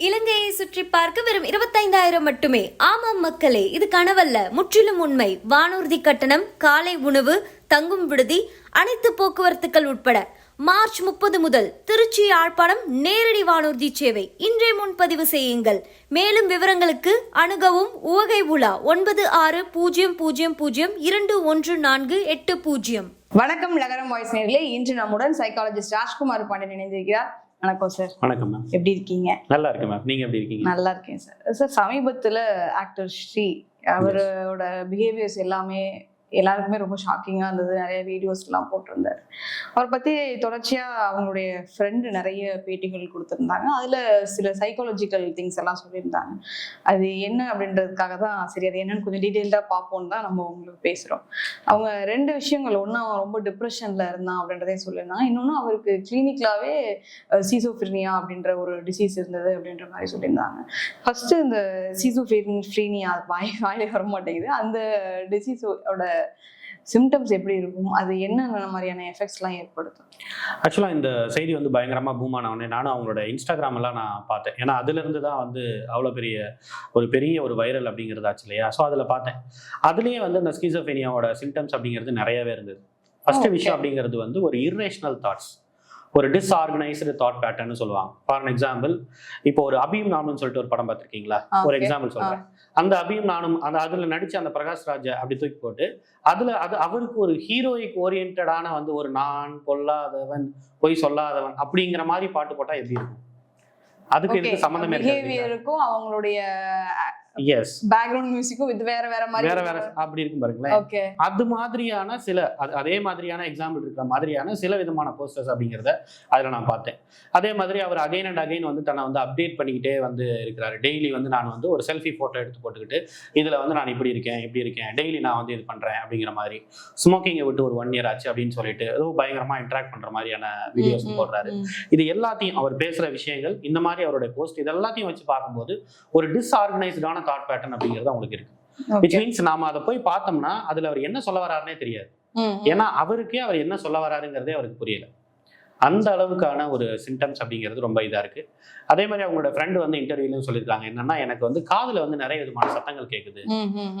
இலங்கையை சுற்றி பார்க்க வெறும் இருபத்தைந்தாயிரம் மட்டுமே. ஆமாம் மக்களே இது கனவல்ல. முற்றிலும் உண்மை. வானூர்தி கட்டணம் காலை உணவு தங்கும் விடுதி அனைத்து போக்குவரத்துகள் உட்பட. மார்ச் முப்பது முதல் திருச்சி யாழ்ப்பாணம் நேரடி வானூர்தி சேவை. இன்றே முன்பதிவு செய்யுங்கள். மேலும் விவரங்களுக்கு அணுகவும் உவகை உலா ஒன்பது ஆறு பூஜ்ஜியம் பூஜ்ஜியம் பூஜ்ஜியம் இரண்டு ஒன்று நான்கு எட்டு பூஜ்ஜியம். வணக்கம் நகரம் வாய்ஸ் நேர்களே. இன்று நம்முடன் சைக்காலஜிஸ்ட் ராஜ்குமார் பாண்டியன் இணைந்திருக்கிறார். வணக்கம் சார். வணக்கம் மேம். எப்படி இருக்கீங்க? நல்லா இருக்கேன் மேம். நீங்க எப்படி இருக்கீங்க? நல்லா இருக்கேன் சார். சார் சமீபத்துல ஆக்டர் ஸ்ரீ அவரோட பிஹேவியர்ஸ் எல்லாமே எல்லாருக்குமே ரொம்ப ஷாக்கிங்காக இருந்தது. நிறைய வீடியோஸ்லாம் போட்டிருந்தார். அவரை பற்றி தொடர்ச்சியாக அவங்களுடைய ஃப்ரெண்டு நிறைய பேட்டிகள் கொடுத்துருந்தாங்க. அதில் சில சைக்காலஜிக்கல் திங்ஸ் எல்லாம் சொல்லியிருந்தாங்க. அது என்ன அப்படின்றதுக்காக தான் சரி அது என்னன்னு கொஞ்சம் டீட்டெயில்டாக பார்ப்போம்னு தான் நம்ம உங்களுக்கு பேசுகிறோம் அவங்க ரெண்டு விஷயங்கள் ஒன்று அவன் ரொம்ப டிப்ரெஷனில் இருந்தான் அப்படின்றதே சொல்லியிருந்தாங்க இன்னொன்று அவருக்கு கிளினிக்லாவே சீசோஃப்ரினியா அப்படின்ற ஒரு டிசீஸ் இருந்தது அப்படின்ற மாதிரி சொல்லியிருந்தாங்க. ஃபர்ஸ்ட் இந்த சீசோஃப்ரீனியா வாய் வாயிலே வர மாட்டேங்குது அந்த டிசீஸோட சிம்டம்ஸ் எப்படி இருக்கும்? அது என்னென்ன மாதிரியான எஃபெக்ட்ஸ்லாம் ஏற்படுத்தும்? ஆக்சுவலாக இந்த செய்தி வந்து பயங்கரமாக பூம் ஆனவொடனே நானும் அவங்களோட இன்ஸ்டாகிராம் எல்லாம் நான் பார்த்தேன். ஏன்னா அதுலேருந்து தான் வந்து அவ்வளோ பெரிய ஒரு பெரிய ஒரு வைரல் அப்படிங்கிறதாச்சு இல்லையா? ஸோ அதில் பார்த்தேன். அதுலேயே வந்து இந்த ஸ்கீசோஃபேனியாவோட சிம்டம்ஸ் அப்படிங்கிறது நிறையவே இருந்தது. First Okay. விஷயம் அப்படிங்கிறது வந்து ஒரு இர்ரேஷனல் தாட்ஸ் ஒரு டிஸ்ஆர்கனைஸ்டு தாட் பேட்டர்னு சொல்லுவாங்க. ஃபார் எக்ஸாம்பிள் இப்போ ஒரு அபியும் நானும் சொல்லிட்டு ஒரு படம் பார்த்துருக்கீங்களா? ஒரு. எக்ஸாம்பிள் சொல்றேன். அந்த அபியும் நானும் அந்த அதுல நடிச்ச அந்த பிரகாஷ் ராஜை அப்படி தூக்கி போட்டு அதுல அது அவருக்கு ஒரு ஹீரோயிக் ஓரியன்டான வந்து ஒரு நான் பொல்லாதவன் பொய் சொல்லாதவன் அப்படிங்கிற மாதிரி பாட்டு போட்டா எப்படி இருக்கும்? அதுக்கு இதுக்கு சம்மந்தமே பிஹேவியருக்கும் அவங்களுடைய எஸ் பேக்ரவுண்ட் மியூசிக்கும் இது வேற வேற மாதிரி வேற வேற அப்படி இருக்கும் பாருங்களேன். ஓகே அது மாதிரியான சில அது- மாதிரியான எக்ஸாம்பிள் இருக்கிற மாதிரியான சில விதமான போஸ்டர்ஸ் அப்படிங்கிறத அதில் நான் பார்த்தேன். அதே மாதிரி அவர் அகைன் அண்ட் அகைன் வந்து தன்னை வந்து அப்டேட் பண்ணிக்கிட்டே வந்து இருக்கிறாரு. டெய்லி வந்து நான் வந்து ஒரு செல்ஃபி ஃபோட்டோ எடுத்து போட்டுக்கிட்டு இதில் வந்து நான் இப்படி இருக்கேன் இப்படி இருக்கேன் டெய்லி நான் வந்து இது பண்ணுறேன் அப்படிங்கிற மாதிரி. ஸ்மோக்கிங்கை விட்டு ஒரு ஒன் இயர் ஆச்சு அப்படின்னு சொல்லிட்டு ஏதோ பயங்கரமாக இன்ட்ராக்ட் பண்ணுற மாதிரியான வீடியோஸ் போடுறாரு. இது எல்லாத்தையும் அவர் பேசுகிற விஷயங்கள் இந்த மாதிரி அவருடைய போஸ்ட் இது எல்லாத்தையும் வச்சு பார்க்கும்போது ஒரு டிஸ்ஆர்கனைஸ்டான தாட் பேட்டர்ன் அப்படிங்கிறது அவங்களுக்கு இருக்கு. விச் மீன்ஸ் நாம அதை போய் பார்த்தோம்னா அதுல அவர் என்ன சொல்ல வராருன்னே தெரியாது. ஏன்னா அவருக்கே அவர் என்ன சொல்ல வராருங்கிறதே அவருக்கு புரியல. அந்த அளவுக்கான ஒரு சிம்டம்ஸ் அப்படிங்கிறது ரொம்ப இதா இருக்கு. அதே மாதிரி அவங்களோட ஃப்ரெண்டு வந்து இன்டர்வியூலையும் சொல்லியிருக்காங்க. என்னன்னா எனக்கு வந்து காதுல வந்து நிறைய விதமான சத்தங்கள் கேட்குது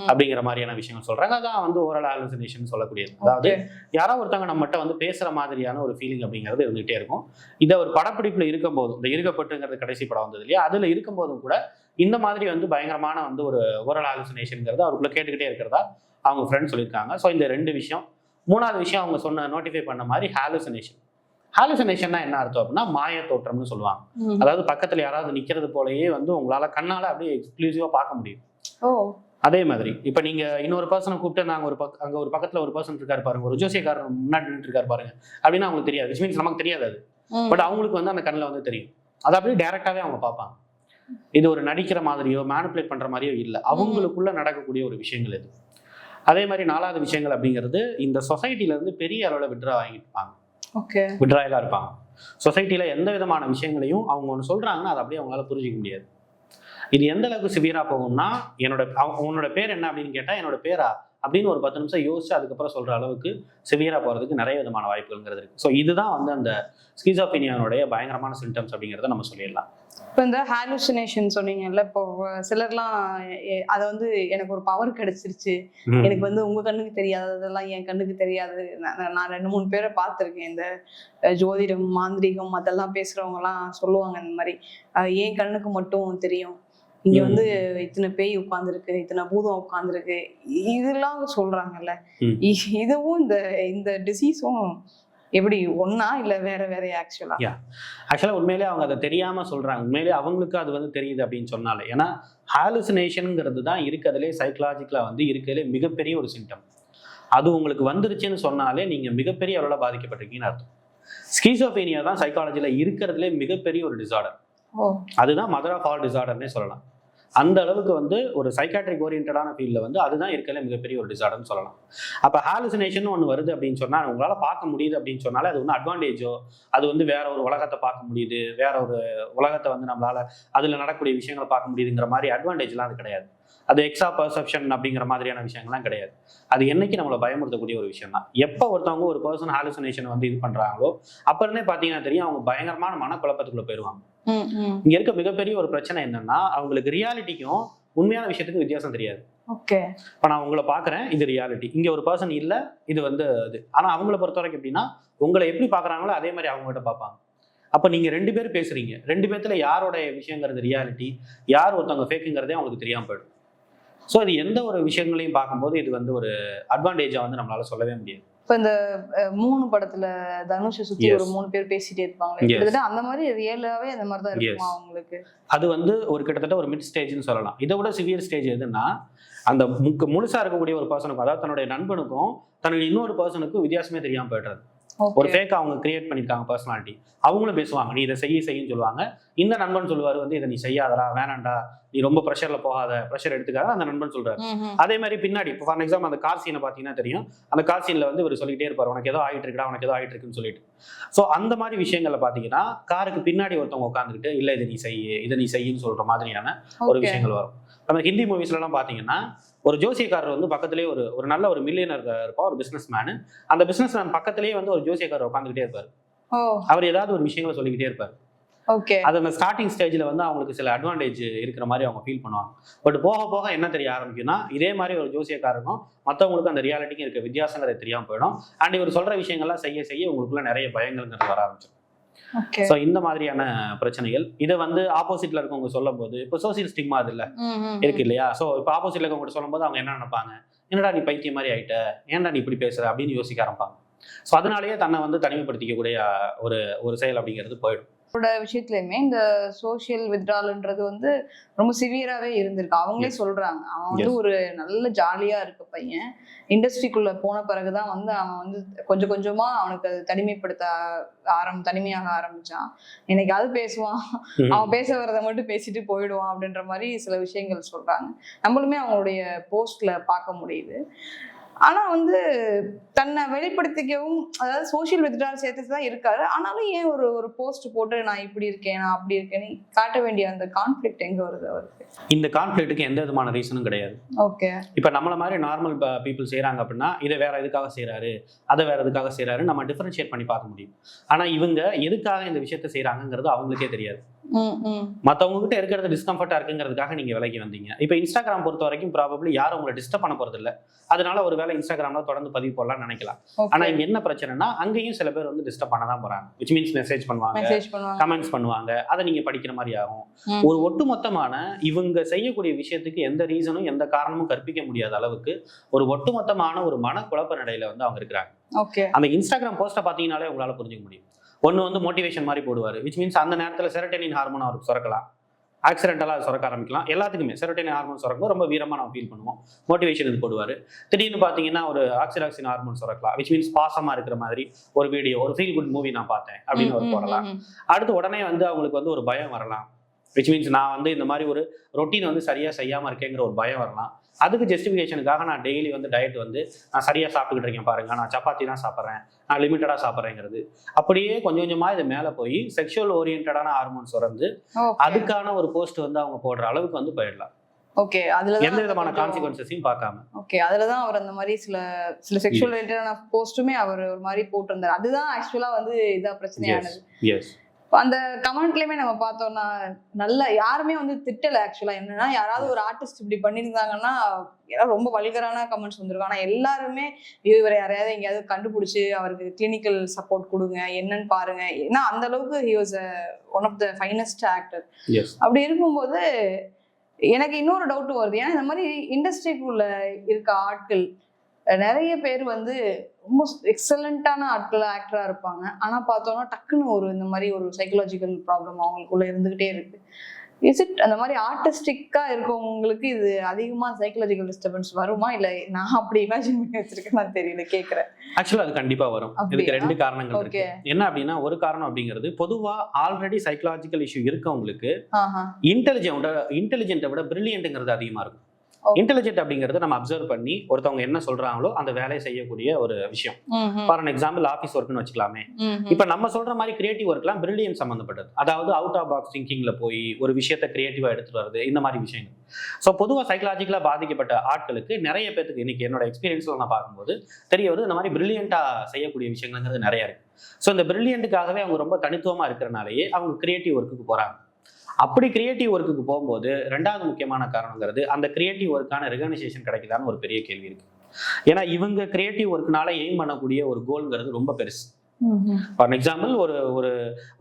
அப்படிங்கிற மாதிரியான விஷயங்கள் சொல்றாங்க. அதான் வந்து ஓரல் ஆலுசினேஷன் சொல்லக்கூடியது. அதாவது யாரோ ஒருத்தவங்க நம்மகிட்ட வந்து பேசுற மாதிரியான ஒரு ஃபீலிங் அப்படிங்கிறது இருந்துகிட்டே இருக்கும். இதை ஒரு படப்பிடிப்புல இருக்கும்போது இந்த இருக்கப்பட்டுங்கிறது கடைசி படம் வந்தது இல்லையா? அதுல இருக்கும்போதும் கூட இந்த மாதிரி வந்து பயங்கரமான வந்து ஒரு ஓரல் ஆலுசினேஷன்ங்கிறது அவருக்குள்ள கேட்டுக்கிட்டே இருக்கிறதா அவங்க ஃப்ரெண்ட் சொல்லியிருக்காங்க. ஸோ இந்த ரெண்டு விஷயம். மூணாவது விஷயம் அவங்க சொன்ன நோட்டிஃபை பண்ண மாதிரி ஹாலுசினேஷன் ஹாலுசினேஷன்னா என்ன அர்த்தம் அப்படின்னா மாய தோற்றம்னு சொல்லுவாங்க. அதாவது பக்கத்துல யாராவது நிக்கிறது போலயே வந்து உங்களால கண்ணால அப்படியே எக்ஸ்க்ளூசிவா பார்க்க முடியும். அதே மாதிரி இப்போ நீங்க இன்னொரு பர்சனை கூப்பிட்டு நாங்க ஒரு பக்க அங்க ஒரு பக்கத்துல ஒரு பர்சன் இருக்காரு பாருங்க ஒரு ஜோசியக்காரர் முன்னாடி நின்றுட்டு இருக்காரு பாருங்க அப்படின்னு அவங்களுக்கு தெரியாது. விச் மீன்ஸ் நமக்கு தெரியாது அது. பட் அவங்களுக்கு வந்து அந்த கண்ணில் வந்து தெரியும். அது அப்படியே டைரக்டாவே அவங்க பார்ப்பாங்க. இது ஒரு நடிக்கிற மாதிரியோ மேனிப்புலேட் பண்ற மாதிரியோ இல்லை. அவங்களுக்குள்ள நடக்கக்கூடிய ஒரு விஷயங்கள் இது. அதே மாதிரி நாலாவது விஷயங்கள் அப்படிங்கிறது இந்த சொசைட்டில இருந்து பெரிய அளவில் விட்ரா வாங்கிட்டு இருப்பாங்க. ஓகே. விட்ராயலாக இருப்பாங்க. சொசைட்டில எந்த விதமான விஷயங்களையும் அவங்க ஒன்று சொல்றாங்கன்னா அதை அப்படியே அவங்களால புரிஞ்சிக்க முடியாது. இது எந்த அளவுக்கு சிவியரா போகும்னா என்னோட உன்னோட பேர் என்ன அப்படின்னு கேட்டா என்னோட பேரா அப்படின்னு ஒரு பத்து நிமிஷம் யோசிச்சு அதுக்கப்புறம் சொல்ற அளவுக்கு சிவியரா போறதுக்கு நிறைய விதமான வாய்ப்புகள்ங்கிறது இருக்கு. ஸோ இதுதான் வந்து அந்த ஸ்கிசோபினியானுடைய பயங்கரமான சிம்டம்ஸ் அப்படிங்கிறத நம்ம சொல்லிடலாம். இப்போ இந்த ஹாலுசினேஷன் சொன்னீங்கல்ல இப்போ சிலர்லாம் அதை வந்து எனக்கு ஒரு பவர் கிடைச்சிருச்சு. எனக்கு வந்து உங்க கண்ணுக்கு தெரியாததெல்லாம் என் கண்ணுக்கு தெரியாது. நான் ரெண்டு மூணு பேரை பார்த்துருக்கேன். இந்த ஜோதிடம் மாந்திரீகம் அதெல்லாம் பேசுறவங்கலாம் சொல்லுவாங்க இந்த மாதிரி. என் கண்ணுக்கு மட்டும் தெரியும். இங்க. வந்து இத்தனை பேய் உட்காந்துருக்கு இத்தனை பூதம் உட்காந்துருக்கு இதெல்லாம் சொல்றாங்கல்ல. இதுவும் இந்த இந்த டிசீஸும் எப்படி ஒண்ணா இல்ல வேற வேற ஆக்சுவலா ஆக்சுவலாக உண்மையிலே அவங்க அதை தெரியாம சொல்றாங்க. உண்மையிலே அவங்களுக்கு அது வந்து தெரியுது அப்படின்னு சொன்னாலே. ஏன்னா ஹாலுசினேஷனுங்கிறது தான் இருக்கிறதுலே சைக்கலாஜிக்கலாக வந்து இருக்கிறதுலே மிகப்பெரிய ஒரு சிம்டம் அது உங்களுக்கு வந்துருச்சுன்னு சொன்னாலே நீங்க மிகப்பெரிய அளவில் பாதிக்கப்பட்டிருக்கீங்கன்னு அர்த்தம். ஸ்கீசோபேனியா தான் சைக்காலஜியில் இருக்கிறதுலே மிகப்பெரிய ஒரு டிசார்டர் அதுதான் மதர் ஆஃப் ஆல் டிசார்டர்னே சொல்லலாம். அந்த அளவுக்கு வந்து ஒரு சைக்காட்ரிக் ஓரியன்டான ஃபீல்டில் வந்து அதுதான் இருக்கிறதுல மிகப்பெரிய ஒரு டிசார்டர்னு சொல்லலாம். அப்போ ஹாலுசினேஷன் ஒன்று வருது அப்படின்னு சொன்னால் உங்களால் பார்க்க முடியுது அப்படின்னு சொன்னாலே அது ஒன்றும் அட்வான்டேஜோ அது வந்து வேற ஒரு உலகத்தை பார்க்க முடியுது வேற ஒரு உலகத்தை வந்து நம்மளால அதில் நடக்கக்கூடிய விஷயங்களை பார்க்க முடியுதுங்கிற மாதிரி அட்வான்டேஜ்லாம் அது கிடையாது. அது எக்ஸா பர்செப்ஷன் அப்படிங்கிற மாதிரியான விஷயங்கள்லாம் கிடையாது. அது என்னைக்கு நம்மளை பயமுறுத்தக்கூடிய ஒரு விஷயம் தான் எப்போ ஒருத்தவங்க ஒரு பர்சன் ஹாலுசினேஷன் வந்து இது பண்ணுறாங்களோ அப்புறமே பார்த்தீங்கன்னா தெரியும் அவங்க பயங்கரமான மனக்குழப்பத்துக்குள்ளே போயிடுவாங்க இங்க இருக்க மிகப்பெரிய ஒரு பிரச்சனை என்னன்னா அவங்களுக்கு ரியாலிட்டிக்கும் உண்மையான விஷயத்துக்கும் வித்தியாசம் தெரியாது. ஓகே. இப்போ நான் உங்களை பார்க்குறேன் இது ரியாலிட்டி இங்கே ஒரு பர்சன் இல்லை இது வந்து இது ஆனால் அவங்கள பொறுத்த வரைக்கும் எப்படின்னா உங்களை எப்படி பார்க்குறாங்களோ அதே மாதிரி அவங்ககிட்ட பார்ப்பாங்க. அப்போ நீங்கள் ரெண்டு பேரும் பேசுறீங்க. ரெண்டு பேர்த்துல யாரோட விஷயங்கிறது ரியாலிட்டி யார் ஒருத்தவங்க ஃபேக்குங்கிறதே அவங்களுக்கு தெரியாமல் போயிடும். ஸோ இது எந்த ஒரு விஷயங்களையும் பார்க்கும்போது இது வந்து ஒரு அட்வான்டேஜாக வந்து நம்மளால சொல்லவே முடியாது. இப்ப இந்த மூணு படத்துல தனுஷை சுத்தி. ஒரு மூணு பேர் பேசிட்டே இருப்பாங்க. கிட்டத்தட்ட அந்த மாதிரி ரியலாவே அந்த மாதிரி தான் இருக்குமா. அவங்களுக்கு அது வந்து ஒரு கிட்டத்தட்ட ஒரு மிட் ஸ்டேஜ்னு சொல்லலாம் இதை விட சிவியர் ஸ்டேஜ் எதுன்னா அந்த முக்கு முழுசா இருக்கக்கூடிய ஒரு பர்சனுக்கும் அதாவது தன்னுடைய நண்பனுக்கும் தன்னுடைய இன்னொரு பர்சனுக்கும் வித்தியாசமே தெரியாம போயிடுறது ஒரு ஃபேக் அவங்க கிரியேட் பண்ணியிருக்காங்க பர்சனாலிட்டி அவங்களும் பேசுவாங்க நீ இதை செய்ய செய்யுன்னு சொல்லுவாங்க. இந்த நண்பன் சொல்லுவார் வந்து இதை நீ செய்யாதடா வேணாண்டா நீ ரொம்ப ப்ரெஷர்ல போகாத ப்ரெஷர் எடுத்துக்காத அந்த நண்பன் சொல்றாரு. அதே மாதிரி பின்னாடி இப்போ ஃபார் எக்ஸாம்பிள் அந்த கார் சீனை பார்த்தீங்கன்னா தெரியும். அந்த கார் சீனில் வந்து இவர் சொல்லிட்டே இருப்பார் உனக்கு ஏதோ ஆகிட்டு இருக்குடா உனக்கு ஏதோ ஆகிட்டு இருக்குன்னு சொல்லிட்டு. ஸோ அந்த மாதிரி விஷயங்களை பார்த்தீங்கன்னா காருக்கு பின்னாடி ஒருத்தவங்க உட்காந்துக்கிட்டு இல்லை இதை நீ செய்ய இதை நீ செய்யின்னு சொல்ற மாதிரியான ஒரு விஷயங்கள் வரும். நம்ம ஹிந்தி மூவிஸ்லாம் பார்த்தீங்கன்னா ஒரு ஜோசியக்காரர் வந்து பக்கத்துலேயே ஒரு ஒரு நல்ல ஒரு மில்லியனர் இருப்பா ஒரு பிஸ்னஸ் மேனு அந்த பிஸ்னஸ் மேன் பக்கத்துலேயே வந்து ஒரு ஜோசியக்காரர் உட்காந்துக்கிட்டே இருப்பார். அவர் ஏதாவது ஒரு விஷயங்களை சொல்லிக்கிட்டே இருப்பார். ஓகே. அது அந்த ஸ்டார்டிங் ஸ்டேஜில் வந்து அவங்களுக்கு சில அட்வான்டேஜ் இருக்கிற மாதிரி அவங்க ஃபீல் பண்ணுவாங்க. பட் போக போக என்ன தெரிய ஆரம்பிக்கும்னா இதே மாதிரி ஒரு ஜோசியக்காரருக்கும் மற்றவங்களுக்கும் அந்த ரியாலிட்டிக்கும் இருக்க வித்தியாசங்கிறது தெரியாமல் போயிடும். அண்ட் இவர் சொல்கிற விஷயங்கள்லாம் செய்ய செய்ய உங்களுக்குள்ள நிறைய பயங்கள்ங்கிறது வர ஆரம்பிச்சிடும். ஸோ இந்த மாதிரியான பிரச்சனைகள். இதை வந்து ஆப்போசிட்ல இருக்கவங்க சொல்லும் போது இப்போ சோசியல் ஸ்டிக்மா அது இல்லை. இருக்கு இல்லையா? ஸோ இப்போ ஆப்போசிட்ல இருக்கவங்க சொல்லும் போது அவங்க என்ன நினைப்பாங்க? என்னடா நீ பைத்தியம் மாதிரி ஆயிட்ட? ஏன்டா நீ இப்படி பேசுற? அப்படின்னு யோசிக்க ஆரம்பிப்பாங்க. ஸோ அதனாலேயே தன்னை வந்து தனிமைப்படுத்திக்கக்கூடிய ஒரு ஒரு செயல் அப்படிங்கிறது போயிடும். விஷயத்துலயுமே இந்த சோஷியல் வித்ட்ரால்ன்றது வந்து ரொம்ப சிவியராவே இருந்திருக்கு. அவங்களே. சொல்றாங்க. அவன் வந்து. ஒரு நல்ல ஜாலியா இருக்க பையன். இண்டஸ்ட்ரிக்குள்ள போன பிறகுதான் வந்து அவன் வந்து கொஞ்சம் கொஞ்சமா அவனுக்கு அது தனிமைப்படுத்த ஆரம் தனிமையாக ஆரம்பிச்சான். என்னைக்காவது பேசுவான். அவன் பேச வரதை மட்டும் பேசிட்டு போயிடுவான் அப்படின்ற மாதிரி சில விஷயங்கள் சொல்றாங்க. நம்மளுமே அவங்களுடைய போஸ்ட்ல பார்க்க முடியுது. ஆனா வந்து தன்னை வெளிப்படுத்திக்கவும் அதாவது சோஷியல் வித்ட்ரால் சேர்த்து தான் இருக்காரு. ஆனாலும் ஏன் ஒரு ஒரு போஸ்ட் போட்டு நான் இப்படி இருக்கேன் நான் அப்படி இருக்கேன்னு காட்ட வேண்டிய அந்த கான்ஃபிளிக்ட் எங்க வருது அவருக்கு? இந்த கான்ஃபிளிக்ட்டுக்கு எந்த விதமான ரீசனும் கிடையாது. ஓகே இப்போ நம்மள மாதிரி நார்மல் பீப்புள் செய்கிறாங்க அப்படின்னா இதை வேற எதுக்காக செய்கிறாரு அதை வேற எதுக்காக செய்கிறாரு நம்ம டிஃபரன்ஷியேட் பண்ணி பார்க்க முடியும். ஆனால் இவங்க எதுக்காக இந்த விஷயத்த செய்கிறாங்கங்கிறது அவங்களுக்கே தெரியாது. மற்றவங்க கிட்ட இருக்கிறது டிஸ்கம்ஃபர்ட்டாக இருக்குங்கிறதுக்காக நீங்கள் விலைக்கு வந்தீங்க. இப்போ இன்ஸ்டாகிராம் பொறுத்த வரைக்கும் ப்ராபப்ளி யாரும் உங்களை டிஸ்டர்ப் பண்ண போகிறது இல்லை அதனால ஒரு வேலை இன்ஸ்டாகிராமில் தொடர்ந்து பதிவு போடலாம்னு நினைக்கலாம். ஓகே இங்கே என்ன பிரச்சனைனா அங்கேயும் சில பேர் வந்து டிஸ்டர்ப் பண்ண தான் போகிறாங்க விச் மீன்ஸ் மெசேஜ் பண்ணுவாங்க கமெண்ட்ஸ் பண்ணுவாங்க. அதை நீங்கள் படிக்கிற மாதிரி ஆகும். ஒரு ஒட்டுமொத்தமான இவங்க செய்யக்கூடிய விஷயத்துக்கு எந்த ரீசனும் எந்த காரணமும் கற்பிக்க முடியாத அளவுக்கு ஒரு ஒட்டுமொத்தமான ஒரு மனக்குழப்ப நிலையில வந்து அவங்க இருக்கிறாங்க. ஓகே அந்த இன்ஸ்டாகிராம் போஸ்ட்டை பார்த்தீங்கனாலே உங்களால புரிஞ்சுக்க முடியும். ஒன்று வந்து மோட்டிவேஷன் மாதிரி போடுவார் விச் மீன்ஸ் அந்த நேரத்தில் செரட்டனின் ஹார்மோன் அவருக்கு சுரக்கலாம். ஆக்சிடென்டலாக சுரக்க ஆரம்பிக்கலாம். எல்லாத்துக்குமே செரட்டனின் ஹார்மோன் சுரக்கும் ரொம்ப வீரமாக நம்ம ஃபீல் பண்ணுவோம். மோட்டிவேஷன் இது போடுவார். திடீர்னு பார்த்தீங்கன்னா ஒரு ஆக்சிடாக்சின் ஹார்மோன் சுரக்கலாம் விச் மீன்ஸ் பாசமாக இருக்கிற மாதிரி ஒரு வீடியோ ஒரு ஃபீல் குட் மூவி நான் பார்த்தேன் அப்படின்னு ஒரு போடலாம். அடுத்து உடனே வந்து அவங்களுக்கு வந்து ஒரு பயம் வரலாம் விச் மீன்ஸ் நான் வந்து இந்த மாதிரி ஒரு ரொட்டீன் வந்து சரியாக செய்யாமல் இருக்கேங்கிற ஒரு பயம் வரலாம். அதுக்கு ஜஸ்டிஃபிகேஷனுக்காக நான் டெய்லி வந்து டயட் வந்து நான் சரியாக சாப்பிட்டுக்கிட்டு இருக்கேன் பாருங்க. நான் சப்பாத்தி தான் சாப்பிட்றேன். நான் லிமிட்டடாக சாப்பிட்றேங்கிறது. அப்படியே கொஞ்சம் கொஞ்சமாக இது மேலே போய் செக்ஷுவல் ஓரியன்டான ஹார்மோன்ஸ் வந்து அதுக்கான ஒரு போஸ்ட் வந்து அவங்க போடுற அளவுக்கு வந்து போயிடலாம். ஓகே அதுல எந்த விதமான கான்சிக்வன்சஸையும் பார்க்காம. ஓகே அதுலதான் அவர் அந்த மாதிரி சில சில செக்ஷுவல் ரிலேட்டடான போஸ்ட்டுமே அவர் ஒரு மாதிரி போட்டிருந்தாரு. அதுதான் ஆக்சுவலா வந்து இதா பிரச்சனையானது. எஸ் அந்த கமெண்ட்லயுமே நம்ம பார்த்தோம்னா நல்ல யாருமே வந்து திட்டல ஆக்சுவலா என்னன்னா யாராவது ஒரு ஆர்டிஸ்ட் இப்படி பண்ணியிருந்தாங்கன்னா ஏதாவது ரொம்ப வல்கரான கமெண்ட்ஸ் வந்திருக்கும். ஆனா எல்லாருமே இவரை யாரையாவது எங்கேயாவது கண்டுபிடிச்சு அவருக்கு கிளினிக்கல் சப்போர்ட் கொடுங்க என்னன்னு பாருங்க. ஏன்னா அந்த அளவுக்கு he was one of the finest actor அப்படி இருக்கும்போது எனக்கு இன்னொரு டவுட் வருது. ஏன்னா இந்த மாதிரி இண்டஸ்ட்ரிக்குள்ள இருக்க ஆட்கள் நிறைய பேர் வந்து ரொம்ப எக்ஸலண்ட்டான ஆட்கள் ஆக்டரா இருப்பாங்க. ஆனா பார்த்தோம்னா டக்குன்னு ஒரு இந்த மாதிரி ஒரு சைக்கலாஜிக்கல் ப்ராப்ளம் அவங்களுக்குள்ள இருந்துகிட்டே இருக்கு. இஸ் இட் அந்த மாதிரி ஆர்டிஸ்டிக்கா இருக்கவங்களுக்கு இது அதிகமா சைக்கலாஜிக்கல் டிஸ்டர்பன்ஸ் வருமா? இல்ல நான் அப்படி இமேஜின் பண்ணி வச்சிருக்கேன்னு தெரியல கேக்குறேன். ஆக்சுவலாக அது கண்டிப்பாக வரும்? இதுக்கு ரெண்டு காரணங்கள் இருக்கு. என்ன அப்படின்னா ஒரு காரணம் அப்படிங்கிறது பொதுவா ஆல்ரெடி சைக்கலாஜிக்கல் இஷ்யூ இருக்கவங்களுக்கு இன்டெலிஜென்ட இன்டெலிஜென்ட்டை விட பிரில்லியன்ட்டுங்கிறது அதிகமா இருக்கும். இன்டெலிஜென்ட் அப்படிங்கிறது நம்ம அப்சர்வ் பண்ணி ஒருத்தவங்க என்ன சொல்றாங்களோ அந்த வேலையை செய்யக்கூடிய ஒரு விஷயம். ஃபார் அன் எக்ஸாம்பிள் ஆஃபீஸ் ஒர்க்னு வச்சுக்கலாமே. இப்ப நம்ம சொல்ற மாதிரி கிரியேட்டிவ் ஒர்க்லாம் பிரில்லியன் சம்மந்தப்பட்டது அதாவது அவுட் ஆஃப் பாக்ஸ் திங்கிங்ல போய் ஒரு விஷயத்த கிரியேட்டிவா எடுத்துட்டு வருது இந்த மாதிரி விஷயங்கள். ஸோ பொதுவாக சைக்கலாஜிக்கலா பாதிக்கப்பட்ட ஆட்களுக்கு நிறைய பேருக்கு இன்னைக்கு என்னோட எக்ஸ்பீரியன்ஸ்ல நான் பார்க்கும்போது தெரிய வருது இந்த மாதிரி பிரில்லியண்டா செய்யக்கூடிய விஷயங்கள்ங்கிறது நிறைய இருக்கு. ஸோ இந்த பிரில்லியண்ட்டுக்காகவே அவங்க ரொம்ப தனித்துவமா இருக்கிறனாலேயே அவங்க கிரியேட்டிவ் ஒர்க்குக்கு போறாங்க. அப்படி கிரியேட்டிவ் ஒர்க்குக்கு போகும்போது ரெண்டாவது முக்கியமான காரணங்கிறது அந்த கிரியேட்டிவ் ஒர்க்கான ரெகனைசேஷன் கிடைக்குதான்னு ஒரு பெரிய கேள்வி இருக்கு. ஏன்னா இவங்க கிரியேட்டிவ் ஒர்க்னால எய்ம் பண்ணக்கூடிய ஒரு கோல்ங்கிறது ரொம்ப பெருசு. ஃபார் எக்ஸாம்பிள் ஒரு ஒரு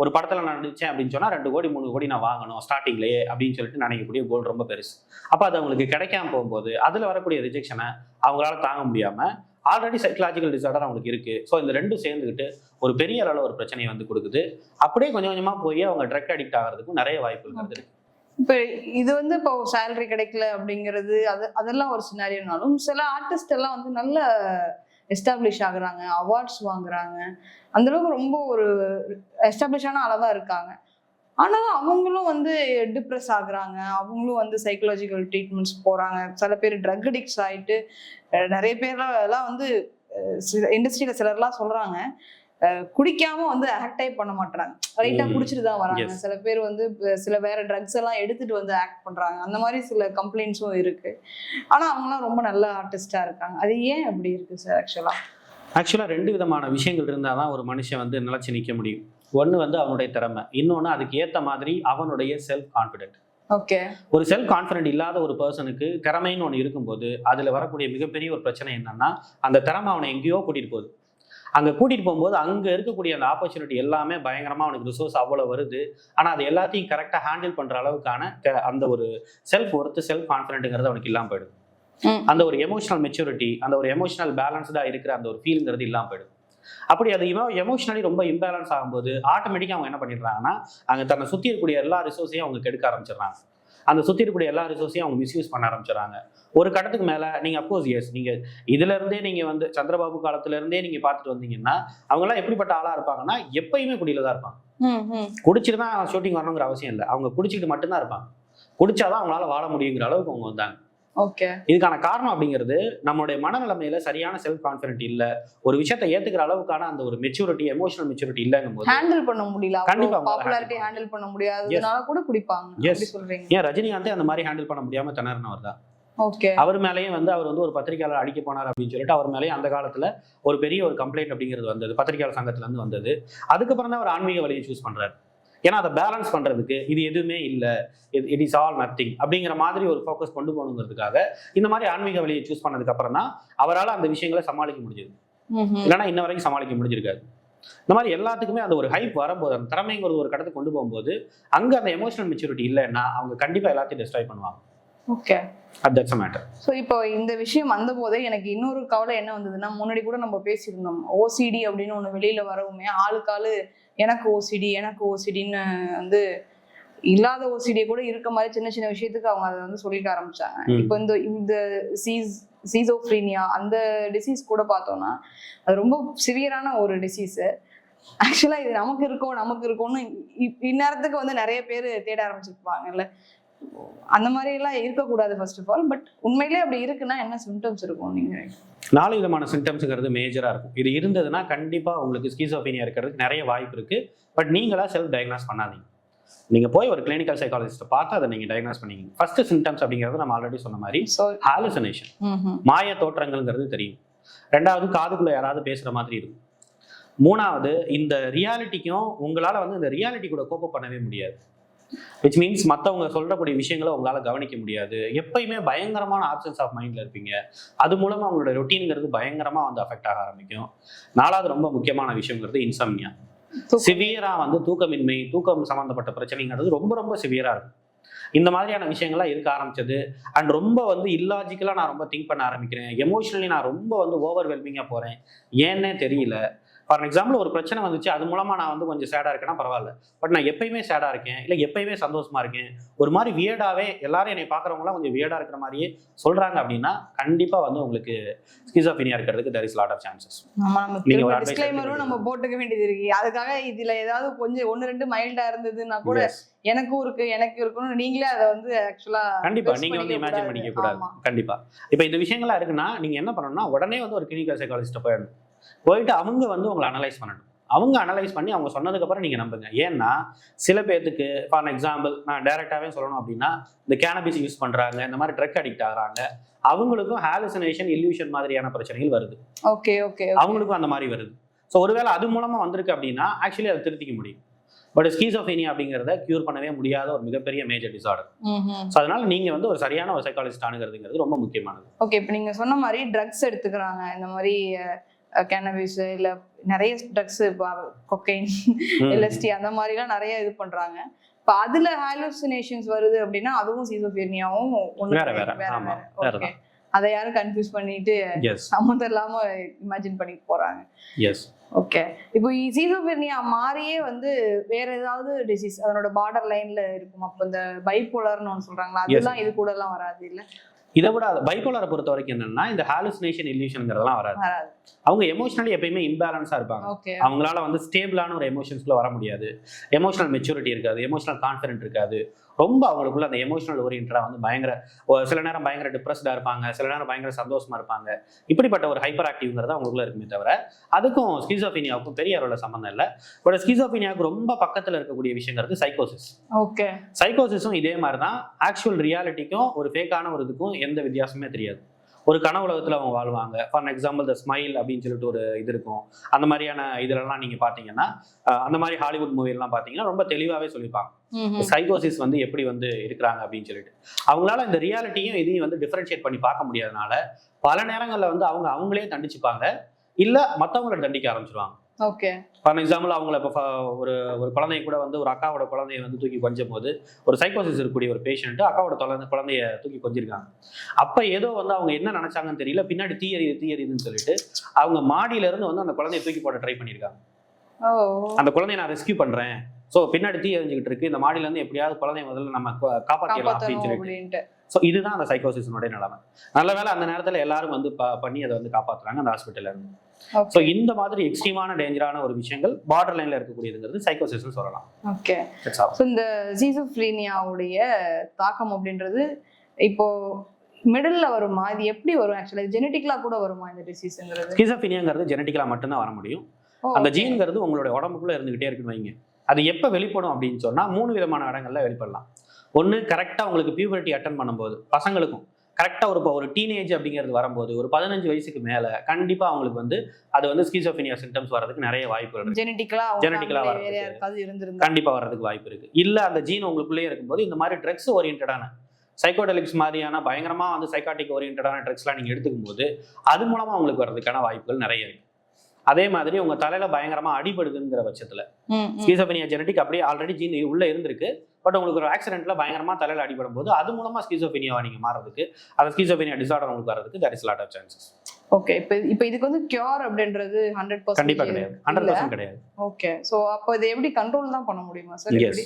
ஒரு படத்தில் நான் நடிச்சேன் அப்படின்னு சொன்னால் ரெண்டு கோடி மூணு கோடி நான் வாங்கணும் ஸ்டார்டிங்லேயே அப்படின்னு சொல்லிட்டு நினைக்கக்கூடிய கோல் ரொம்ப பெருசு. அப்போ அது அவங்களுக்கு கிடைக்காம போகும்போது அதில் வரக்கூடிய ரிஜெக்ஷனை அவங்களால தாங்க முடியாமல் ஆல்ரெடி சைக்கலாஜிக்கல் டிசார்டர் அவங்களுக்கு இருக்கு. ஸோ இந்த ரெண்டும் சேர்ந்துக்கிட்டு ஒரு பெரிய அளவில் ஒரு பிரச்சனையை வந்து கொடுக்குது. அப்படியே கொஞ்சம் கொஞ்சமாக போய் அவங்க ட்ரக் அடிக்ட் ஆகிறதுக்கும் நிறைய வாய்ப்புகள் இருக்கு இப்ப இது வந்து இப்போ சேலரி கிடைக்கல அப்படிங்கிறது அது அதெல்லாம் ஒரு சினாரியோனாலும் சில ஆர்டிஸ்ட் எல்லாம் வந்து நல்ல எஸ்டாப்ளிஷ் ஆகுறாங்க அவார்ட்ஸ் வாங்குறாங்க. அந்த அளவுக்கு ரொம்ப ஒரு எஸ்டாப்ளிஷான தான் இருக்காங்க. ஆனாலும் அவங்களும் வந்து டிப்ரெஸ் ஆகுறாங்க. அவங்களும் வந்து சைக்கலாஜிக்கல் ட்ரீட்மெண்ட்ஸ் போறாங்க. சில பேர் ட்ரக் அடிக்ட்ஸ் ஆயிட்டு அஹ் நிறைய பேர்லாம் வந்து இண்டஸ்ட்ரியில சிலர்லாம் சொல்றாங்க. அஹ் குடிக்காம வந்து ஆக்டே பண்ண மாட்டாங்க லைட்டா ம். குடிச்சிட்டு தான் வராங்க. சில பேர் வந்து சில வேற ட்ரக்ஸ் எல்லாம் எடுத்துட்டு வந்து ஆக்ட் பண்றாங்க. அந்த மாதிரி சில கம்ப்ளைண்ட்ஸும் இருக்கு. ஆனா அவங்கலாம் ரொம்ப நல்ல ஆர்டிஸ்டா இருக்காங்க. அது ஏன் அப்படி இருக்கு சார் ஆக்சுவலா ஆக்சுவலாக ரெண்டு விதமான விஷயங்கள் இருந்தால் தான் ஒரு மனுஷன் வந்து நிலச்சி நிற்க முடியும். ஒன்று வந்து அவனுடைய திறமை. இன்னொன்று அதுக்கு ஏற்ற மாதிரி அவனுடைய செல்ஃப் கான்ஃபிடென்ட் ஓகே ஒரு செல்ஃப் கான்ஃபிடென்ட் இல்லாத ஒரு பர்சனுக்கு திறமைன்னு ஒன்று இருக்கும்போது அதில் வரக்கூடிய மிகப்பெரிய ஒரு பிரச்சனை என்னன்னா அந்த திறமை அவனை எங்கேயோ கூட்டிகிட்டு போகுது. அங்கே கூட்டிகிட்டு போகும்போது அங்கே இருக்கக்கூடிய அந்த ஆப்பர்ச்சுனிட்டி எல்லாமே பயங்கரமாக அவனுக்கு ரிசோர்ஸ் அவ்வளோ வருது. ஆனால் அது எல்லாத்தையும் கரெக்டாக ஹேண்டில் பண்ணுற அளவுக்கான க- அந்த ஒரு செல்ஃப் ஒர்த்து செல்ஃப் கான்ஃபிடென்ட்டுங்கிறது அவனுக்கு இல்லாமல் போயிடுது. ம். அந்த ஒரு எமோஷனல் மெச்சூரிட்டி அந்த ஒரு எமோஷனல் பேலன்ஸ்டாக இருக்கிற அந்த ஒரு ஃபீல்ங்கிறது இல்லாமல் போயிடுது. அப்படி அது எமோஷனலி ரொம்ப இம்பேலன்ஸ் ஆகும்போது ஆட்டோமேட்டிக்காக அவங்க என்ன பண்ணிடுறாங்கன்னா அங்கே தன்னை சுற்றி இருக்கக்கூடிய எல்லா ரிசோர்ஸையும் அவங்க கெடுக்க ஆரம்பிச்சிடுறாங்க. அந்த சுற்றி இருக்கக்கூடிய எல்லா ரிசோர்ஸையும் அவங்க மிஸ்யூஸ் பண்ண ஆரம்பிச்சிடுறாங்க. ஒரு கட்டத்துக்கு மேலே நீங்கள் அப்கோர்ஸ் எஸ் நீங்கள் இதுல இருந்தே நீங்கள் வந்து சந்திரபாபு காலத்துல இருந்தே நீங்கள் பார்த்துட்டு வந்தீங்கன்னா அவங்கெல்லாம் எப்படிப்பட்ட ஆளாக இருப்பாங்கன்னா எப்பயுமே குடியில தான் இருப்பாங்க. குடிச்சிட்டு தான் ஷூட்டிங் வரணுங்கிற அவசியம் இல்லை. அவங்க குடிச்சிட்டு மட்டும்தான் இருப்பாங்க. குடிச்சாதான் அவங்களால வாழ முடியுங்கிற அளவுக்கு அவங்க வந்தாங்க. இதுக்கான காரணம் அப்படிங்கிறது நம்மளுடைய மனநிலைமையில சரியான செல்ஃப் கான்ஃபிடென்ட் இல்ல. ஒரு விஷயத்தை ஏத்துக்கிற அளவுக்கான அந்த ஒரு மெச்சூரிட்டி எமோஷனல் மெச்சூரிட்டி இல்லைங்கும் போது ஹேண்டில் பண்ண முடியல. கண்டிப்பா பாப்புலாரிட்டி ஹேண்டில் பண்ண முடியாததுனால கூட குடிப்பாங்க. சொல்றீங்க. ஏன் ரஜினிகாந்தே அந்த மாதிரி ஹேண்டில் பண்ண முடியாம திணறினவர் தான். ஓகே அவர் மேலேயும் வந்து அவர் வந்து ஒரு பத்திரிகையாளர் அடிக்க போனார் அப்படின்னு சொல்லிட்டு அவர் மேலேயும் அந்த காலத்துல ஒரு பெரிய ஒரு கம்ப்ளைண்ட் அப்படிங்கிறது வந்தது. பத்திரிகையாளர் சங்கத்துல இருந்து வந்தது. அதுக்கப்புறம் தான் அவர் ஆன்மீக வழியை சூஸ் பண்றாரு. ஏன்னா அதை பேலன்ஸ் பண்றதுக்கு இது எதுவுமே இல்லை. இட் இஸ் ஆல் நத்திங் அப்படிங்கிற மாதிரி ஒரு ஃபோக்கஸ் கொண்டு போகணுங்கிறதுக்காக இந்த மாதிரி ஆன்மீக வழியை சூஸ் பண்ணதுக்கு அப்புறம் தான் அவரால் அந்த விஷயங்களை சமாளிக்க முடிஞ்சது. இல்லைன்னா இன்ன வரைக்கும் சமாளிக்க முடிஞ்சிருக்காது. இந்த மாதிரி எல்லாத்துக்குமே அந்த ஒரு ஹைப் வரும்போது அந்த திறமைங்கிறது ஒரு கடத்துக்கு கொண்டு போகும்போது அங்க அந்த எமோஷனல் மெச்சூரிட்டி இல்லைன்னா அவங்க கண்டிப்பா எல்லாத்தையும் டிஸ்ட்ராய் பண்ணுவாங்க. ஓகே தட்ஸ் மேட்டர் ஸோ இப்போ இந்த விஷயம் வந்த போதே எனக்கு இன்னொரு கவலை என்ன வந்ததுன்னா முன்னாடி கூட நம்ம பேசியிருந்தோம். ஓசிடி அப்படின்னு ஒன்று வெளியில வரவுமே ஆளுக்கு ஆளு எனக்கு ஓசிடி எனக்கு ஓசிடின்னு வந்து இல்லாத ஓசிடி கூட இருக்க மாதிரி சின்ன சின்ன விஷயத்துக்கு அவங்க அதை வந்து சொல்லிக்க ஆரம்பிச்சாங்க. இப்போ இந்த இந்த சீஸ் சீசோஃப்ரீனியா அந்த டிசீஸ் கூட பார்த்தோம்னா அது ரொம்ப சிவியரான ஒரு டிசீஸ் ஆக்சுவலா இது நமக்கு இருக்கோ நமக்கு இருக்கோன்னு இ- இந்நேரத்துக்கு வந்து நிறைய பேர் தேட ஆரம்பிச்சிருப்பாங்கல்ல. அந்த மாதிரி எல்லாம் இருக்கக்கூடாது ஃபர்ஸ்ட் ஆஃப் ஆல் பட் உண்மையிலே அப்படி இருக்குன்னா என்ன சிம்டம்ஸ் இருக்கும் நீங்க நாலு விதமான சிம்டம்ஸுங்கிறது மேஜரா இருக்கும். இது இருந்ததுன்னா கண்டிப்பா உங்களுக்கு ஸ்கீசோபீனியா இருக்கிறதுக்கு நிறைய வாய்ப்பு இருக்கு. பட் நீங்களா செல்ஃப் டயக்னாஸ் பண்ணாதீங்க. நீங்க போய் ஒரு கிளினிக்கல் சைக்காலஜிஸ்ட்டை பார்த்து அதை நீங்க டயக்னாஸ் பண்ணிக்கிங்க. ஃபர்ஸ்ட் சிம்டம்ஸ் அப்படிங்கிறது நம்ம ஆல்ரெடி சொன்ன மாதிரி ஸோ ஹாலுசினேஷன் மாய தோற்றங்கள்ங்கிறது தெரியும். ரெண்டாவது காதுக்குள்ள யாராவது பேசுற மாதிரி இருக்கும். மூணாவது இந்த ரியாலிட்டிக்கும் உங்களால வந்து இந்த ரியாலிட்டி கூட கோப்ப பண்ணவே முடியாது. விச் மீன்ஸ் மற்றவங்க சொல்றக்கூடிய விஷயங்களை உங்களால கவனிக்க முடியாது. எப்பயுமே பயங்கரமான ஆப்சன்ஸ் ஆஃப் மைண்ட்ல இருப்பீங்க. அது மூலமா உங்களோட ரொட்டீனுங்கிறது பயங்கரமா வந்து அஃபெக்ட் ஆக ஆரம்பிக்கும். நாலாவது ரொம்ப முக்கியமான விஷயங்கிறது இன்சம்னியா சிவியரா வந்து தூக்கமின்மை தூக்கம் சம்பந்தப்பட்ட பிரச்சனைங்கிறது ரொம்ப ரொம்ப சிவியரா இருக்கும். இந்த மாதிரியான விஷயங்கள்லாம் இருக்க ஆரம்பிச்சது. அண்ட் ரொம்ப வந்து இல்லாஜிக்கலாக நான் ரொம்ப திங்க் பண்ண ஆரம்பிக்கிறேன். எமோஷனலி நான் ரொம்ப வந்து ஓவர் வெல்மிங்காக போகிறேன் ஏன்னே தெரியல. ஃபார் எக்ஸாம்பிள் ஒரு பிரச்சனை வந்துச்சு அது மூலமா நான் வந்து கொஞ்சம் சேடா இருக்கேன்னா பரவாயில்ல. பட் நான் எப்பயுமே சேடா இருக்கேன் இல்லை எப்பயுமே சந்தோஷமா இருக்கேன். ஒரு மாதிரி வியர்டாவே எல்லாரும் என்னை பார்க்குறவங்களாம் கொஞ்சம் வியர்டா இருக்கிற மாதிரியே சொல்றாங்க அப்படின்னா கண்டிப்பா வந்து உங்களுக்கு ஸ்கிசோஃபினியா இருக்கிறதுக்கு there is lot of chances. ஆமா நம்ம நீங்க ஒரு திரும்ப advice டிஸ்க்ளைமரும் நம்ம போட்டுக்க வேண்டியது இருக்கு. அதுக்காக இதுல ஏதாவது கொஞ்சம் ஒன்னு ரெண்டு மைல்டா இருந்ததுன்னா கூட. எனக்கும் இருக்கு எனக்கு இருக்குன்னு நீங்களே அதை வந்து ஆக்சுவலா கண்டிப்பா. நீங்க வந்து இமேஜின் பண்ணிக்க கூடாது. கண்டிப்பா. இப்போ இந்த விஷயங்கள்லாம் இருக்குன்னா நீங்க என்ன பண்ணணும்னா உடனே வந்து ஒரு கிளினிக்கல் சைக்காலஜிஸ்ட் போயிடணும். போயிட்டு அவங்க வந்து உங்களை அனலைஸ் பண்ணணும். அவங்க அனலைஸ் பண்ணி அவங்க சொன்னதுக்கு அப்புறம் நீங்க நம்புங்க. ஏன்னா சில பேர்த்துக்கு ஃபார் எக்ஸாம்பிள் நான் டைரக்டாவே சொல்லணும் அப்படின்னா இந்த கேனபிஸ் யூஸ் பண்றாங்க இந்த மாதிரி ட்ரக் அடிக்ட் ஆகுறாங்க அவங்களுக்கும் ஹாலுசினேஷன் இல்யூஷன் மாதிரியான பிரச்சனைகள் வருது. ஓகே ஓகே அவங்களுக்கும் அந்த மாதிரி வருது. ஸோ ஒருவேளை அது மூலமா வந்திருக்கு அப்படின்னா ஆக்சுவலி அதை திருத்திக்க முடியும். பட் ஸ்கீசோஃபேனியா அப்படிங்கிறத கியூர் பண்ணவே முடியாத ஒரு மிகப்பெரிய மேஜர் டிசார்டர் ஸோ அதனால நீங்க வந்து ஒரு சரியான ஒரு சைக்காலஜிஸ்ட் அணுகிறதுங்கிறது ரொம்ப முக்கியமானது. ஓகே இப்போ நீங்க சொன்ன மாதிரி ட்ரக்ஸ் எடுத்துக்கிறாங்க. இந்த மாதிரி கேனபிஸ் இல்ல நிறைய ட்ரக்ஸ் கொக்கைன். எல்எஸ்டி அந்த மாதிரிலாம் நிறைய இது பண்றாங்க. இப்போ அதுல ஹாலுசினேஷன்ஸ் வருது அப்படின்னா அதுவும் சீசோஃபீனியாவும் ஒண்ணு வேற வேற, ஓகே அதை யாரும் கன்ஃபியூஸ் பண்ணிட்டு சம்மந்தம் இல்லாம இமேஜின் பண்ணி போறாங்க. எஸ் ஓகே இப்போ சீசோபெர்னியா மாறியே வந்து வேற ஏதாவது டிசீஸ் அதனோட பார்டர் லைன்ல இருக்கும். அப்போ இந்த பைபோலர்னு ஒன்று சொல்றாங்களா? அதெல்லாம் இது கூட எல்லாம் வராது இல்ல? இதை விட பைபோலரை பொறுத்த வரைக்கும் என்னன்னா இந்த ஹாலுசினேஷன் இல்யூஷன்ங்கிறதெல்லாம் வராது. அவங்க எமோஷனலி எப்பயுமே இம்பேலன்ஸா இருப்பாங்க. அவங்களால வந்து ஸ்டேபிளான ஒரு எமோஷன்ஸ்குள்ள வர முடியாது. எமோஷனல் மெச்சூரிட்டி இருக்காது எமோஷனல் கான்ஃபிடென்ட் இருக்காது. ரொம்ப அவங்களுக்குள்ள அந்த எமோஷனல் ஓரியன்டா வந்து பயங்கர சில நேரம் பயங்கர டிப்ரெஸ்டா இருப்பாங்க சில நேரம் பயங்கர சந்தோஷமா இருப்பாங்க. இப்படிப்பட்ட ஒரு ஹைப்பர் ஆக்டிவ்ங்கிறது அவங்களுக்குள்ள இருக்குமே தவிர அதுக்கும் ஸ்கிசோஃபினியாவுக்கும் பெரிய அளவில் சம்மந்தம் இல்லை. பட் ஸ்கிசோஃபினியாவுக்கு ரொம்ப பக்கத்தில் இருக்கக்கூடிய விஷயங்கிறது சைக்கோசிஸ் ஓகே சைக்கோசிஸும் இதே மாதிரி தான் ஆக்சுவல் ரியாலிட்டிக்கும் ஒரு ஃபேக்கான ஒரு இதுக்கும் எந்த வித்தியாசமே தெரியாது. ஒரு கனவு உலகத்தில் அவங்க வாழ்வாங்க. ஃபார் எக்ஸாம்பிள் த ஸ்மைல் அப்படின்னு சொல்லிட்டு ஒரு இது இருக்கும். அந்த மாதிரியான இதுலலாம் நீங்கள் பார்த்தீங்கன்னா அந்த மாதிரி ஹாலிவுட் மூவிலாம் பார்த்தீங்கன்னா ரொம்ப தெளிவாகவே சொல்லியிருப்பாங்க சைக்கோசிஸ் வந்து எப்படி வந்து இருக்கிறாங்க அப்படின்னு சொல்லிட்டு. அவங்களால இந்த ரியாலிட்டியும் இதையும் வந்து டிஃபரன்ஷியேட் பண்ணி பார்க்க முடியாதனால பல நேரங்களில் வந்து அவங்க அவங்களே தண்டிச்சுப்பாங்க. இல்லை மற்றவங்கள தண்டிக்க ஆரம்பிச்சிருவாங்க. ஓகே. ஃபார் எக்ஸாம்பிள் அவங்கள இப்போ ஒரு ஒரு குழந்தைய கூட வந்து ஒரு அக்காவோட குழந்தைய வந்து தூக்கி கொஞ்சம் போது ஒரு சைக்கோசிஸ் இருக்கக்கூடிய ஒரு பேஷண்ட் அக்காவோட தொலை குழந்தைய தூக்கி கொஞ்சிருக்காங்க. அப்போ ஏதோ வந்து அவங்க என்ன நினைச்சாங்கன்னு தெரியல பின்னாடி தீயறிது தீயறிதுன்னு சொல்லிட்டு அவங்க மாடியில இருந்து வந்து அந்த குழந்தைய தூக்கி போட ட்ரை பண்ணியிருக்காங்க அந்த குழந்தைய நான் ரெஸ்கியூ பண்றேன். ஸோ பின்னாடி தீ எரிஞ்சுக்கிட்டு இருக்கு. இந்த மாடியில இருந்து எப்படியாவது குழந்தைய முதல்ல நம்ம கா- காப்பாத்திடலாம் அப்படின்னு சொல்லிட்டு. ஸோ இதுதான் அந்த சைக்கோசிஸனுடைய நிலைமை. நல்ல வேளை அந்த நேரத்தில் எல்லாரும் வந்து பண்ணி அதை வந்து காப்பாத்துறாங்க அந்த ஹாஸ்பிட்டல்ல இருந்து. ஸோ ஓகே இந்த மாதிரி எக்ஸ்ட்ரீமான டேஞ்சரான ஒரு விஷயங்கள் பார்டர் லைன்ல இருக்கக்கூடியதுங்கிறது சைக்கோசிஸ்னு சொல்லலாம். ஓகே. ஸோ இந்த சீசோஃப்ரீனியாவுடைய தாக்கம் அப்படின்றது இப்போ மிடில்ல வருமா? இது எப்படி வரும் ஆக்சுவலா ஜெனட்டிக்கலா கூட வருமா இந்த டிசீஸ்ங்கிறது ஸ்கிசோஃபினியாங்கிறது ஜெனட்டிக்கலாக மட்டும்தான் வர முடியும். அந்த ஜீன்ங்கிறது உங்களுடைய உடம்புக்குள்ள இருந்துகிட்டே இருக்குன்னு வைங்க. அது எப்போ வெளிப்படும் அப்படின்னு சொன்னா மூணு விதமான இடங்கள்ல வெளிப்படலாம். ஒன்று கரெக்டாக உங்களுக்கு பியூபர்ட்டி அட்டன் பண்ணும்போது பசங்களுக்கும். கரெக்டாக ஒரு இப்போ ஒரு டீனேஜ் அப்படிங்கிறது வரும்போது ஒரு பதினஞ்சு வயசுக்கு மேலே கண்டிப்பாக அவங்களுக்கு வந்து அது வந்து ஸ்கிசோஃபினியா சிம்டம்ஸ் வரதுக்கு நிறைய வாய்ப்புகள் இருக்கு. ஜெனட்டிக்கலா Genetically வேற வர்றதுக்கு. யாருக்காவது இருந்திருந்தா. கண்டிப்பாக வர்றதுக்கு வாய்ப்பு இருக்கு. இல்லை அந்த ஜீன் உங்களுக்குள்ளேயே இருக்கும்போது இந்த மாதிரி ட்ரக்ஸ் ஓரியன்டான சைக்கோடெலிக்ஸ் மாதிரியான பயங்கரமாக வந்து சைக்காட்டிக் ஓரியன்டான ட்ரக்ஸ்லாம் நீங்கள் எடுத்துக்கும் போது அது மூலமாக உங்களுக்கு வர்றதுக்கான வாய்ப்புகள் நிறைய இருக்கு. அதே மாதிரி உங்க தலையில பயங்கரமா அடிபடுதுங்கிற பட்சத்துல. ஸ்கீசோபெனியா ஜெனட்டிக் அப்படியே ஆல்ரெடி ஜீன் உள்ள இருந்திருக்கு பட் உங்களுக்கு ஒரு ஆக்சிடென்ட்ல பயங்கரமா தலையில அடிபடும் போது அது மூலமா ஸ்கீசோபெனியாவா நீங்க மாறதுக்கு அந்த ஸ்கீசோபெனியா டிசார்டர் உங்களுக்கு வரதுக்கு that is lot of chances okay இப்போ இப்போ இதுக்கு வந்து கியூர் அப்படின்றது ஹண்ட்ரட் கண்டிப்பா கிடையாது. ஹண்ட்ரட் பர்சன்ட் கிடையாது. ஓகே சோ அப்போ இது எப்படி கண்ட்ரோல் தான் பண்ண முடியுமா சார் எஸ்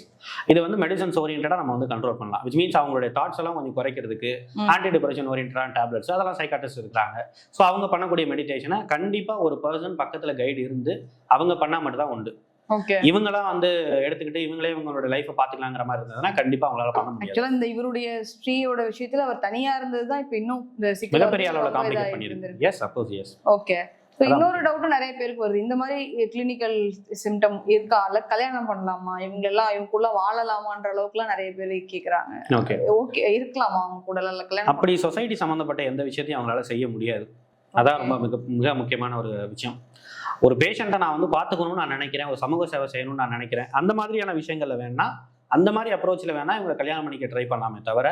இது வந்து மெடிசன்ஸ் ஓரியன்டா நம்ம வந்து கண்ட்ரோல் பண்ணலாம். விச் மீன்ஸ் அவங்களுடைய தாட்ஸ் எல்லாம் கொஞ்சம் குறைக்கிறதுக்கு. ஆன்டி டிப்ரெஷன் ஓரியன்டான டேப்லெட்ஸ் அதெல்லாம் சைக்காட்டிஸ்ட் இருக்காங்க ஸோ அவங்க பண்ணக்கூடிய மெடிடேஷனை கண்டிப்பா ஒரு பர்சன் பக்கத்துல கைடு இருந்து அவங்க பண்ணா மட்டும் தான் உண்டு. இவங்களாம் வந்து எடுத்துக்கிட்டு இவங்களே இவங்களோட லைஃபை பாத்துக்கலாங்கிற மாதிரி இருந்ததுன்னா கண்டிப்பா அவங்களால பண்ண ஆக்சுவலா இந்த இவருடைய ஸ்ரீயோட விஷயத்துல அவர் தனியா இருந்தது தான் இப்போ இன்னும் மிகப்பெரிய அளவுல காம்ப்ளிகேட் பண்ணிருக்கு. Yes suppose yes okay. இன்னொரு டவுட்டும் நிறைய பேருக்கு வருது. இந்த மாதிரி கிளினிக்கல் சிம்டம் இருக்கா? இல்ல கல்யாணம் பண்ணலாமா? இவங்க எல்லாம் இவங்களுக்குள்ள வாழலாமான்ற அளவுக்குலாம் நிறைய பேர் கேக்குறாங்க. ஓகே ஓகே இருக்கலாமா அவங்க கூட? கல்யாணம் அப்படி சொசைட்டி சம்மந்தப்பட்ட எந்த விஷயத்தையும் அவங்களால செய்ய முடியாது. அதான் ரொம்ப மிக மிக முக்கியமான ஒரு விஷயம். ஒரு பேஷண்ட்டை நான் வந்து பார்த்துக்கணும்னு நான் நினைக்கிறேன். ஒரு சமூக சேவை செய்யணும்னு நான் நினைக்கிறேன். அந்த மாதிரியான விஷயங்கள்ல வேணா அந்த மாதிரி அப்ரோச்சில் வேணா இவங்களை கல்யாணம் பண்ணிக்க ட்ரை பண்ணலாமே தவிர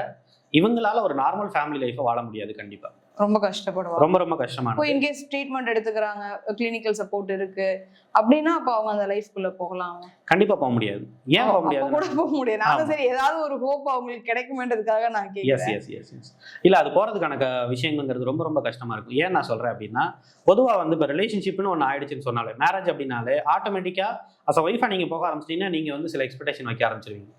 இவங்களால ஒரு நார்மல் ஃபேமிலி லைஃப்பை வாழ முடியாது கண்டிப்பாக ரொம்ப கஷ்டப்படுவாங்க. ரொம்ப ரொம்ப இப்போ கஷ்டமானது இன்கேஸ் ட்ரீட்மெண்ட் எடுத்துக்கிறாங்க கிளினிக்கல் சப்போர்ட் இருக்கு அப்படின்னா அப்போ அவங்க அந்த லைஃப்குள்ள போகலாம். கண்டிப்பா போக முடியாது. ஏன் போக முடியாது? கூட போக முடியாது. நான். சரி ஏதாவது ஒரு ஹோப் அவங்களுக்கு கிடைக்குமேன்றதுக்காக நான் எஸ் கேக்குறேன். எஸ் எஸ் எஸ் இல்ல அது போறதுக்கான விஷயங்கள்ங்கிறது ரொம்ப ரொம்ப கஷ்டமா இருக்கும். ஏன் நான் சொல்றேன் அப்படின்னா பொதுவா வந்து இப்போ ரிலேஷன்ஷிப்னு ஒன்று ஆயிடுச்சுன்னு சொன்னாலே மேரேஜ் அப்படின்னாலே ஆட்டோமேட்டிக்கா அஸ் ஒய்ஃபா நீங்க போக ஆரம்பிச்சிட்டீங்கன்னா நீங்க வந்து சில எக்ஸ்பெக்டேஷன் வைக்க ஆரம்பிச்சிருவீங்க.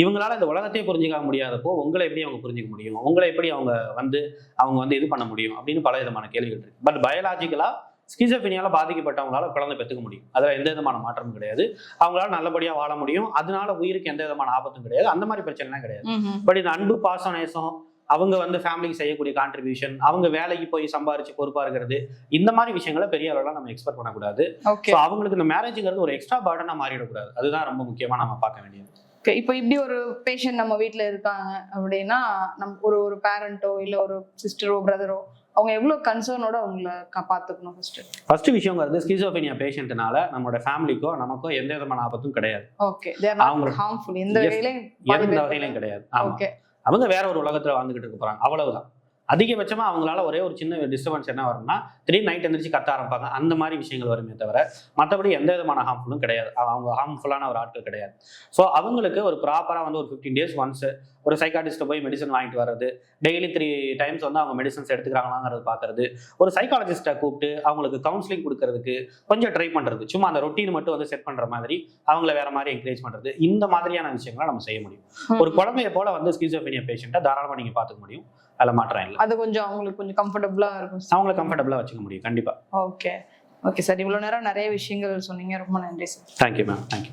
இவங்களால இந்த உலகத்தையே புரிஞ்சுக்க முடியாதப்போ உங்களை எப்படி அவங்க புரிஞ்சுக்க முடியும்? உங்களை எப்படி அவங்க வந்து அவங்க வந்து இது பண்ண முடியும்? அப்படின்னு பல விதமான கேள்விகள் இருக்கு. பட் பயாலாஜிக்கலா ஸ்கிசோஃபினியால பாதிக்கப்பட்டவங்களால குழந்தை பெற்றுக்க முடியும். அதுல எந்த விதமான மாற்றமும் கிடையாது. அவங்களால நல்லபடியா வாழ முடியும். அதனால உயிருக்கு எந்த விதமான ஆபத்தும் கிடையாது. அந்த மாதிரி பிரச்சனைலாம் கிடையாது. பட் இந்த அன்பு பாசம் நேசம் அவங்க வந்து ஃபேமிலிக்கு செய்யக்கூடிய கான்ட்ரிபியூஷன் அவங்க வேலைக்கு போய் சம்பாரிச்சு பொறுப்பா இருக்கிறது இந்த மாதிரி விஷயங்களை பெரிய அளவுல நம்ம எக்ஸ்பெக்ட் பண்ணக்கூடாது. அவங்களுக்கு இந்த மேரேஜ்ங்கிறது ஒரு எக்ஸ்ட்ரா பர்டனா மாறிடக்கூடாது. அதுதான் ரொம்ப முக்கியமா நம்ம பார்க்க வேண்டியது. ஓகே இப்போ இப்படி ஒரு பேஷண்ட் நம்ம வீட்ல இருக்காங்க அப்படின்னா நம் ஒரு ஒரு பேரண்டோ இல்ல ஒரு சிஸ்டரோ பிரதரோ அவங்க எவ்வளவு கன்சர்னோட அவங்கள பாத்துக்கணும் ஃபர்ஸ்ட் ஃபர்ஸ்ட் விஷயங்கிறது ஸ்கிசோஃபேனியா பேஷண்ட்னால நம்மளோட ஃபேமிலிக்கோ நமக்கோ எந்த விதமான ஆபத்தும் கிடையாது. ஓகே அவங்க- ஹார்ம்ஃபுல் எந்த. வகையிலையும் எந்த வகையிலையும் கிடையாது. ஓகே அவங்க வேற ஒரு உலகத்துல வாழ்ந்துகிட்டு இருக்க போறாங்க. அவ்வளவுதான். அதிகபட்சமா அவங்களால ஒரே ஒரு சின்ன டிஸ்டர்பன்ஸ் என்ன வரும்னா திடீர்னு நைட் எந்திரிச்சு கத்த ஆரம்பிப்பாங்க. அந்த மாதிரி விஷயங்கள் வருமே தவிர மற்றபடி எந்த விதமான ஹார்ம்ஃபுல்லும் கிடையாது. அவங்க ஹார்ம்ஃபுல்லான ஒரு ஆட்கள் கிடையாது. ஸோ அவங்களுக்கு ஒரு ப்ராப்பராக வந்து ஒரு ஃபிஃப்டீன் டேஸ் ஒன்ஸ் ஒரு சைக்காட்டிஸ்ட்டை போய் மெடிசன் வாங்கிட்டு வர்றது டெய்லி த்ரீ டைம்ஸ் வந்து அவங்க மெடிசன்ஸ் எடுத்துக்கிறாங்களாங்கிறது பார்க்கறது ஒரு சைக்காலஜிஸ்ட்டை கூப்பிட்டு அவங்களுக்கு கவுன்சிலிங் கொடுக்கறதுக்கு கொஞ்சம் ட்ரை பண்ணுறது சும்மா அந்த ரொட்டீன் மட்டும் வந்து செட் பண்ணுற மாதிரி அவங்கள வேற மாதிரி என்கரேஜ் பண்ணுறது இந்த மாதிரியான விஷயங்களை நம்ம செய்ய முடியும். ஒரு குழந்தைய போல வந்து ஸ்கிசோஃபேனியா பேஷண்ட்டை தாராளமாக நீங்கள் பார்த்துக்க முடியும். அதில் மாற்றம் இல்லை. அது கொஞ்சம் அவங்களுக்கு கொஞ்சம் கம்ஃபர்டபுளா இருக்கும் அவங்கள கம்ஃபர்டபுளாக வச்சுக்க முடியும் கண்டிப்பாக ஓகே ஓகே சார் இவ்வளவு நேரம் நிறைய விஷயங்கள் சொன்னீங்க. ரொம்ப நன்றி சார் தேங்க்யூ மேம் தேங்க்யூ